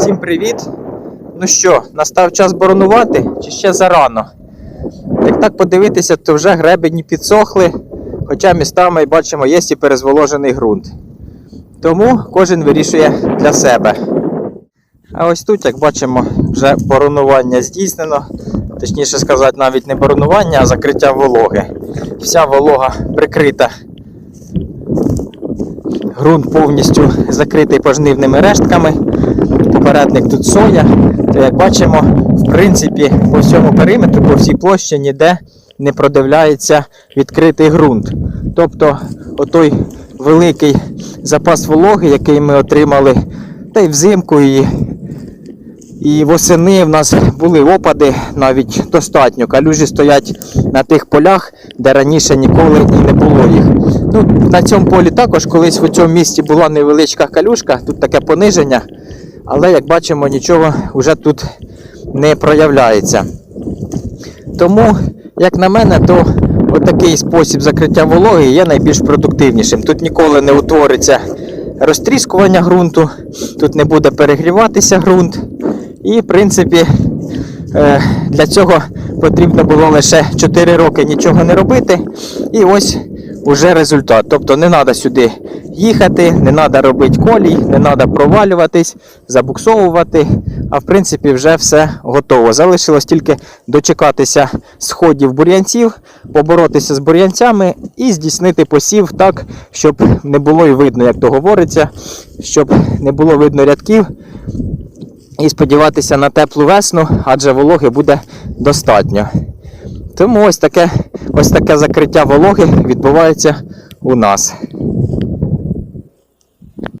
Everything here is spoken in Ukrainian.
Всім привіт! Ну що, настав час боронувати чи ще зарано? Як так подивитися, то вже гребені підсохли, хоча містами бачимо є і перезволожений ґрунт. Тому кожен вирішує для себе. А ось тут, як бачимо, вже боронування здійснено. Точніше сказати, навіть не боронування, а закриття вологи. Вся волога прикрита. Ґрунт повністю закритий пожнивними рештками. Попередник тут соя. То як бачимо, в принципі, по всьому периметру, по всій площі ніде не продивляється відкритий ґрунт. Тобто, отой великий запас вологи, який ми отримали, та й взимку, і, і восени в нас були опади навіть достатньо. Калюжі стоять на тих полях, де раніше ніколи і не було їх. Ну, на цьому полі також колись в цьому місці була невеличка калюшка, тут таке пониження, але як бачимо, нічого вже тут не проявляється. Тому, як на мене, то отакий спосіб закриття вологи є найбільш продуктивнішим. Тут ніколи не утвориться розтріскування ґрунту, тут не буде перегріватися ґрунт. І, в принципі, е, для цього потрібно було лише 4 роки нічого не робити. І ось уже результат. Тобто не треба сюди їхати, не треба робити колій, не треба провалюватись, забуксовувати. А в принципі вже все готово. Залишилось тільки дочекатися сходів бур'янців, поборотися з бур'янцями і здійснити посів так, щоб не було і видно, як то говориться, щоб не було видно рядків. І сподіватися на теплу весну, адже вологи буде достатньо. Тому ось таке, ось таке закриття вологи відбувається у нас.